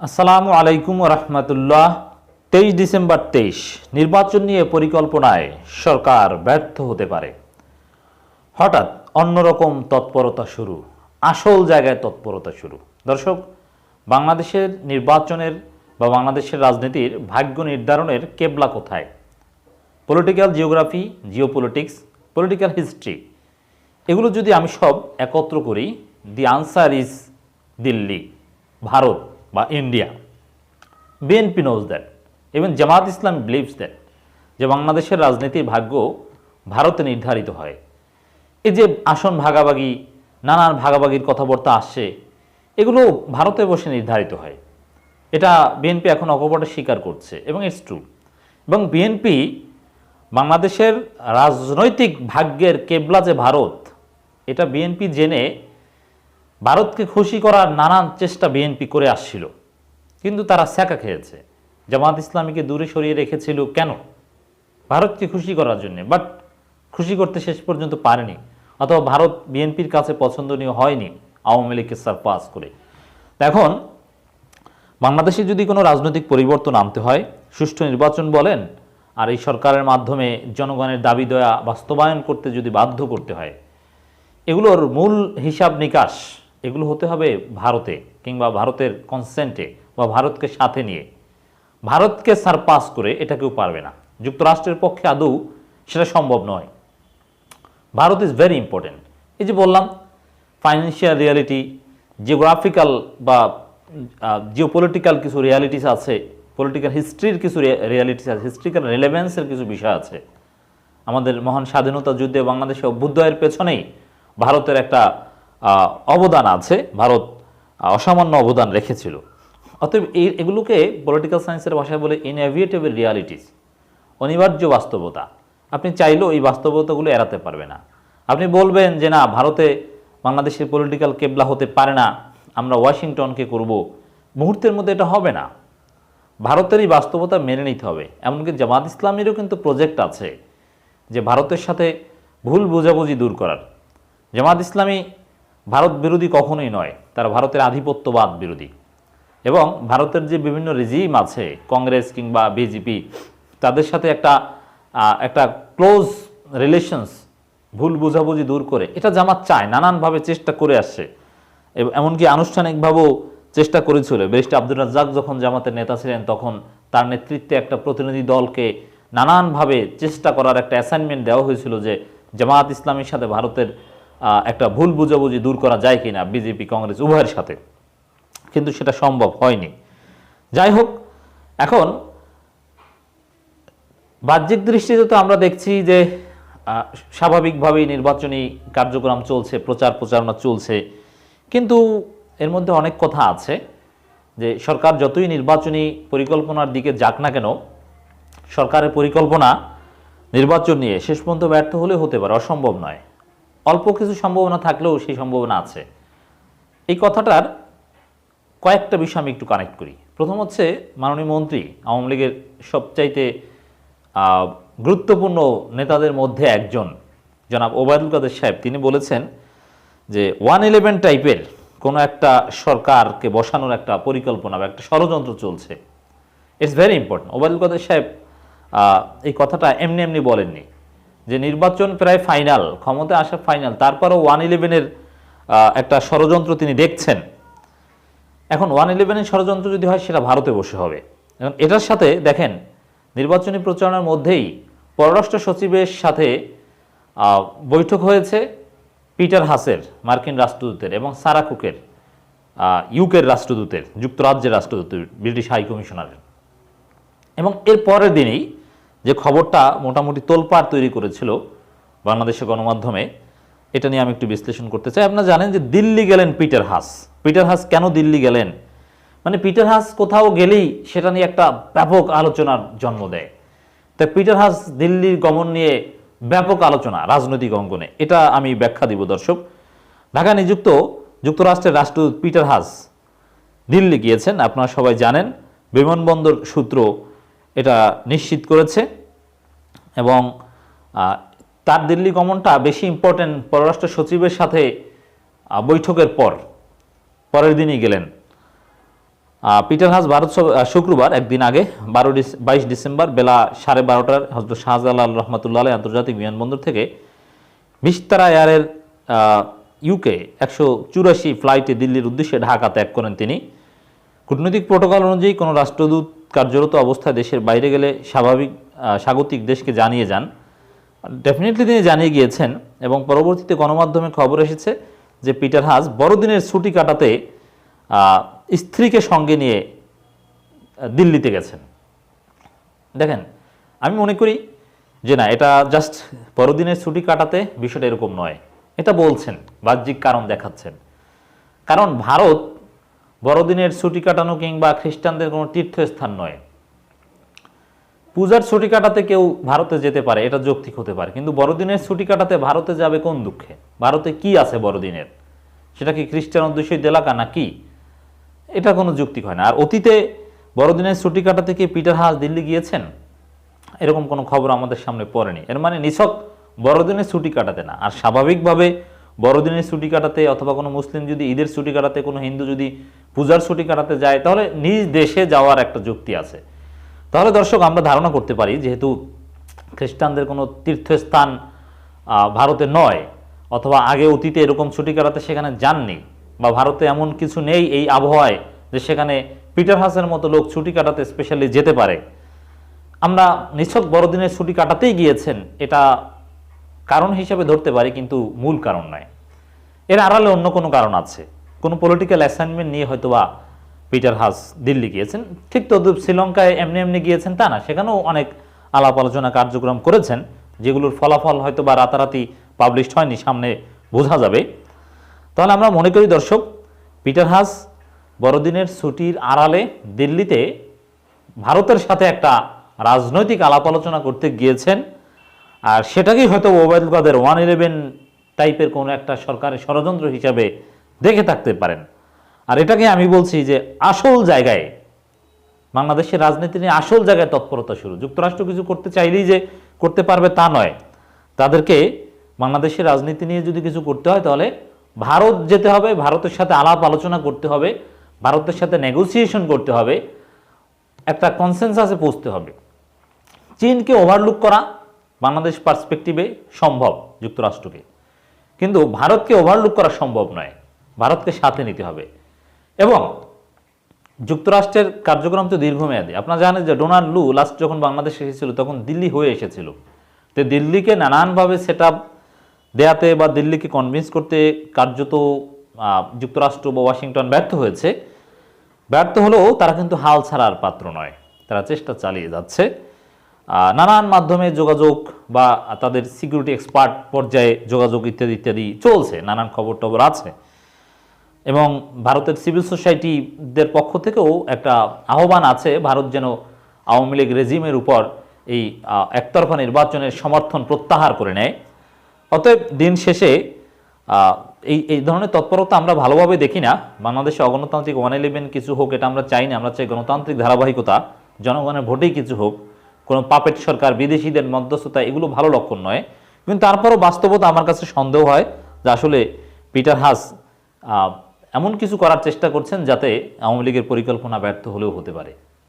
আসসালামু আলাইকুম রহমতুল্লাহ। তেইশ ডিসেম্বর তেইশ, নির্বাচন নিয়ে পরিকল্পনায় সরকার ব্যর্থ হতে পারে। হঠাৎ অন্যরকম তৎপরতা শুরু, আসল জায়গায় তৎপরতা শুরু। দর্শক, বাংলাদেশের নির্বাচনের বা বাংলাদেশের রাজনীতির ভাগ্য নির্ধারণের কেবলা কোথায়? Political geography geopolitics political history এগুলো যদি আমি সব একত্র করি the answer is Delhi, Bharat. বা ইন্ডিয়া বিএনপি নোজ দ্যাট এবং জামাত ইসলাম বিলিভস দ্যাট যে বাংলাদেশের রাজনীতির ভাগ্য ভারতে নির্ধারিত হয়। এই যে আসন ভাগাভাগি, নানান ভাগাভাগির কথাবার্তা আসছে এগুলো ভারতে বসে নির্ধারিত হয়। এটা বিএনপি এখন অকপটে স্বীকার করছে, এবং ইটস ট্রু এবং বিএনপি বাংলাদেশের রাজনৈতিক ভাগ্যের কেবলা যে ভারত, এটা বিএনপি জেনে ভারতকে খুশি করার নানান চেষ্টা বিএনপি করে আসছিল, কিন্তু তারা স্যাকা খেয়েছে। জামাত ইসলামীকে দূরে সরিয়ে রেখেছিল কেন? ভারতকে খুশি করার জন্য বাট খুশি করতে শেষ পর্যন্ত পারেনি, অথবা ভারত বিএনপির কাছে পছন্দনীয় হয়নি আওয়ামী লীগকে সারপাস করে। এখন, বাংলাদেশে যদি কোনো রাজনৈতিক পরিবর্তন আনতে হয়, সুষ্ঠু নির্বাচন বলেন, আর এই সরকারের মাধ্যমে জনগণের দাবি দয়া বাস্তবায়ন করতে যদি বাধ্য করতে হয়, এগুলোর মূল হিসাব নিকাশ এগুলো হতে হবে ভারতে কিংবা ভারতের কনসেন্টে বা ভারতকে সাথে নিয়ে। ভারতকে সারপাস করে এটা কেউ পারবে না। যুক্তরাষ্ট্রের পক্ষে আদৌ সেটা সম্ভব নয়। ভারত ইজ ভেরি ইম্পর্টেন্ট এই যে বললাম ফাইন্যান্সিয়াল রিয়ালিটি জিওগ্রাফিক্যাল বা জিওপলিটিক্যাল কিছু রিয়ালিটিস আছে পলিটিক্যাল হিস্ট্রির কিছু রিয়ালিটিস আছে হিস্ট্রিক্যাল রিলেভেন্সের কিছু বিষয় আছে। আমাদের মহান স্বাধীনতা যুদ্ধে বাংলাদেশে অভ্যুদয়ের পেছনেই ভারতের একটা অবদান আছে, ভারত অসামান্য অবদান রেখেছিল। অতএব এই এগুলোকে পলিটিক্যাল সায়েন্সের ভাষায় বলে ইনএভিয়েটেবল রিয়ালিটিস অনিবার্য বাস্তবতা। আপনি চাইলেও এই বাস্তবতাগুলো এড়াতে পারবে না। আপনি বলবেন যে, না, ভারতে বাংলাদেশের পলিটিক্যাল কেবলা হতে পারে না, আমরা ওয়াশিংটনকে করব। মুহূর্তের মধ্যে এটা হবে না। ভারতের এই বাস্তবতা মেনে নিতে হবে। এমনকি জামাত ইসলামেরও কিন্তু প্রজেক্ট আছে যে, ভারতের সাথে ভুল বোঝাবুঝি দূর করার। জামাত ইসলামী ভারত বিরোধী কখনোই নয়, তারা ভারতের আধিপত্যবাদ বিরোধী। এবং ভারতের যে বিভিন্ন রেজিম আছে, কংগ্রেস কিংবা বিজেপি তাদের সাথে একটা একটা ক্লোজ রিলেশনস ভুল বোঝাবুঝি দূর করে, এটা জামাত চায়, নানানভাবে চেষ্টা করে আসছে। এমনকি আনুষ্ঠানিকভাবেও চেষ্টা করেছিল। ব্যারিস্টার আব্দুল রাজ্জাক যখন জামাতের নেতা ছিলেন, তখন তার নেতৃত্বে একটা প্রতিনিধি দলকে নানানভাবে চেষ্টা করার একটা অ্যাসাইনমেন্ট দেওয়া হয়েছিল যে, জামাত ইসলামের সাথে ভারতের একটা ভুল বুঝাবুঝি দূর করা যায় কিনা বিজেপি, কংগ্রেস উভয়ের সাথে। কিন্তু সেটা সম্ভব হয়নি। যাই হোক, এখন বাহ্যিক দৃষ্টিতে তো আমরা দেখছি যে স্বাভাবিকভাবেই নির্বাচনী কার্যক্রম চলছে, প্রচার প্রচারণা চলছে। কিন্তু এর মধ্যে অনেক কথা আছে যে, সরকার যতই নির্বাচনী পরিকল্পনার দিকে যাক না কেন, সরকারের পরিকল্পনা নির্বাচন নিয়ে শেষ পর্যন্ত ব্যর্থ হলে হতে পারে, অসম্ভব নয়। অল্প কিছু সম্ভাবনা থাকলেও সেই সম্ভাবনা আছে। এই কথাটার কয়েকটা বিষয় আমি একটু কানেক্ট করি। প্রথম হচ্ছে মাননীয় মন্ত্রী, আওয়ামী লীগের সবচাইতে গুরুত্বপূর্ণ নেতাদের মধ্যে একজন, জনাব ওবায়দুল কাদের সাহেব। তিনি বলেছেন যে, ওয়ান ইলেভেন টাইপের কোনো একটা সরকারকে বসানোর একটা পরিকল্পনা বা একটা ষড়যন্ত্র চলছে। It's very important Obaidul Quader সাহেব এই কথাটা এমনি এমনি বলেননি। যে নির্বাচন প্রায় ফাইনাল ক্ষমতায় আসা ফাইনাল তারপরও ওয়ান ইলেভেনের একটা ষড়যন্ত্র তিনি দেখছেন। এখন ওয়ান ইলেভেনের ষড়যন্ত্র যদি হয়, সেটা ভারতে বসে হবে। এখন এটার সাথে দেখেন, নির্বাচনী প্রচারণার মধ্যেই পররাষ্ট্র সচিবের সাথে বৈঠক হয়েছে পিটার হাসের, মার্কিন রাষ্ট্রদূতের এবং সারা কুকের ইউকের রাষ্ট্রদূতের, যুক্তরাজ্যের রাষ্ট্রদূতের, ব্রিটিশ হাই কমিশনারের। এবং এর পরের দিনেই যে খবরটা মোটামুটি তোলপাড় তৈরি করেছিল বাংলাদেশের গণমাধ্যমে, এটা নিয়ে আমি একটু বিশ্লেষণ করতে চাই। আপনারা জানেন যে দিল্লি গেলেন পিটার হাস। পিটার হাস কেন দিল্লি গেলেন? মানে পিটার হাস কোথাও গেলেই সেটা নিয়ে একটা ব্যাপক আলোচনার জন্ম দেয়। তাই পিটার হাস দিল্লির গমন নিয়ে ব্যাপক আলোচনা, রাজনৈতিক অঙ্গনে। এটা আমি ব্যাখ্যা দিব, দর্শক। ঢাকা নিযুক্ত যুক্তরাষ্ট্রের রাষ্ট্রদূত পিটার হাস দিল্লি গিয়েছেন। আপনারা সবাই জানেন, বিমানবন্দর সূত্র এটা নিশ্চিত করেছে এবং তার দিল্লি গমনটা বেশি ইম্পর্টেন্ট পররাষ্ট্র সচিবের সাথে বৈঠকের পর, পরের দিনই গেলেন। পিটার হাস ভারত শুক্রবার, একদিন আগে, বারো বাইশ ডিসেম্বর বেলা সাড়ে বারোটার হজরত শাহজালাল রহমতুল্লাহ আলাই আন্তর্জাতিক বিমানবন্দর থেকে মিস্তারা এয়ারের ইউকে একশো চুরাশি ফ্লাইটে দিল্লির উদ্দেশ্যে ঢাকা ত্যাগ করেন তিনি। কূটনৈতিক প্রোটোকল অনুযায়ী কোনো রাষ্ট্রদূত কার্যরত অবস্থায় দেশের বাইরে গেলে স্বাভাবিক স্বাগতিক দেশকে জানিয়ে যান। ডেফিনেটলি তিনি জানিয়ে গিয়েছেন এবং পরবর্তীতে গণমাধ্যমে খবর এসেছে যে পিটার হাস বড়দিনের ছুটি কাটাতে স্ত্রীকে সঙ্গে নিয়ে দিল্লিতে গেছেন। দেখেন, আমি মনে করি যে না, এটা জাস্ট বড়দিনের ছুটি কাটাতে বিষয়টা এরকম নয়। এটা বলছেন, বাহ্যিক কারণ দেখাচ্ছেন। কারণ ভারত বড়দিনের ছুটি কাটানো কিংবা খ্রিস্টানদের কোনো তীর্থস্থান নয়। পূজার ছুটি কাটাতে কেউ ভারতে যেতে পারে, এটা যৌক্তিক হতে পারে। কিন্তু বড়দিনের ছুটি কাটাতে ভারতে যাবে কোন দুঃখে? ভারতে কি আছে বড়দিনের? সেটা কি খ্রিস্টান অধ্যুষিত এলাকা না কি এটা কোনো যুক্তি হয় না। আর অতীতে বড়দিনের ছুটি কাটাতে কি পিটার হাস দিল্লি গিয়েছেন? এরকম কোনো খবর আমাদের সামনে পড়েনি। এর মানে নিছক বড়দিনের ছুটি কাটাতে না। আর স্বাভাবিকভাবে বড়দিনের ছুটি কাটাতে অথবা কোনো মুসলিম যদি ঈদের ছুটি কাটাতে, কোনো হিন্দু যদি পূজার ছুটি কাটাতে যায়, তাহলে নিজ দেশে যাওয়ার একটা যুক্তি আছে। তাহলে দর্শক, আমরা ধারণা করতে পারি, যেহেতু খ্রিস্টানদের কোনো তীর্থস্থান ভারতে নয়, অথবা আগে অতীতে এরকম ছুটি কাটাতে সেখানে যাননি, বা ভারতে এমন কিছু নেই এই আবহাওয়ায় যে সেখানে পিটার হাসের মতো লোক ছুটি কাটাতে স্পেশালি যেতে পারে। আমরা নিছক বড়দিনের ছুটি কাটাতেই গিয়েছেন, এটা কারণ হিসেবে ধরতে পারি, কিন্তু মূল কারণ নয়। এর আড়ালে অন্য কোনো কারণ আছে। কোনো পলিটিক্যাল অ্যাসাইনমেন্ট নিয়ে হয়তোবা পিটার হাস দিল্লি গিয়েছেন। ঠিক তদ্রুপ শ্রীলঙ্কায় এমনি এমনি গিয়েছেন তা না, সেখানেও অনেক আলাপ আলোচনা কার্যক্রম করেছেন, যেগুলোর ফলাফল হয়তো বা রাতারাতি পাবলিশড হয়নি, সামনে বোঝা যাবে। তাহলে আমরা মনে করি দর্শক পিটার হাস বড়দিনের ছুটির আড়ালে দিল্লিতে ভারতের সাথে একটা রাজনৈতিক আলাপ আলোচনা করতে গিয়েছেন। আর সেটাকেই হয়তো ওবায়দুল কাদের ওয়ান ইলেভেন টাইপের কোনো একটা সরকারের ষড়যন্ত্র হিসাবে দেখে থাকতে পারেন। আর এটাকে আমি বলছি যে আসল জায়গায় বাংলাদেশের রাজনীতি নিয়ে আসল জায়গায় তৎপরতা শুরু। যুক্তরাষ্ট্র কিছু করতে চাইলেই যে করতে পারবে তা নয়। তাদেরকে বাংলাদেশের রাজনীতি নিয়ে যদি কিছু করতে হয় তাহলে ভারত যেতে হবে, ভারতের সাথে আলাপ আলোচনা করতে হবে, ভারতের সাথে নেগোসিয়েশন করতে হবে, একটা কনসেনসাসে পৌঁছতে হবে। চীনকে ওভারলুক করা বাংলাদেশ পার্সপেক্টিভে সম্ভব যুক্তরাষ্ট্রকে। কিন্তু ভারতকে ওভারলুক করা সম্ভব নয়। ভারতকে সাথে নিতে হবে। এবং যুক্তরাষ্ট্রের কার্যক্রম তো দীর্ঘমেয়াদী। আপনারা জানেন যে ডোনাল্ড লু লাস্ট যখন বাংলাদেশে এসেছিল, তখন দিল্লি হয়ে এসেছিল। তো দিল্লিকে নানানভাবে সেট আপ দেয়াতে বা দিল্লিকে কনভিন্স করতে কার্যত যুক্তরাষ্ট্র বা ওয়াশিংটন ব্যর্থ হয়েছে। ব্যর্থ হলেও তারা কিন্তু হাল ছাড়ার পাত্র নয়। তারা চেষ্টা চালিয়ে যাচ্ছে। নানান মাধ্যমে যোগাযোগ বা তাদের সিকিউরিটি এক্সপার্ট পর্যায়ে যোগাযোগ ইত্যাদি ইত্যাদি চলছে। নানান খবর টবর আছে। এবং ভারতের সিভিল সোসাইটিদের পক্ষ থেকেও একটা আহ্বান আছে, ভারত যেন আওয়ামী লীগ রেজিমের উপর এই একতরফা নির্বাচনের সমর্থন প্রত্যাহার করে নেয়। অতএব দিন শেষে এই এই ধরনের তৎপরতা আমরা ভালোভাবে দেখি না। বাংলাদেশে অগণতান্ত্রিক ওয়ান ইলেভেন কিছু হোক, এটা আমরা চাই না। আমরা চাই গণতান্ত্রিক ধারাবাহিকতা, জনগণের ভোটেই কিছু হোক। কোনো পাপেট সরকার, বিদেশিদের মধ্যস্থতা, এগুলো ভালো লক্ষণ নয়। কিন্তু তারপরও বাস্তবতা আমার কাছে সন্দেহ হয় যে আসলে পিটার হাস এমন কিছু করার চেষ্টা করছেন যাতে আওয়ামী লীগের পরিকল্পনা ব্যর্থ হলেও হতে পারে।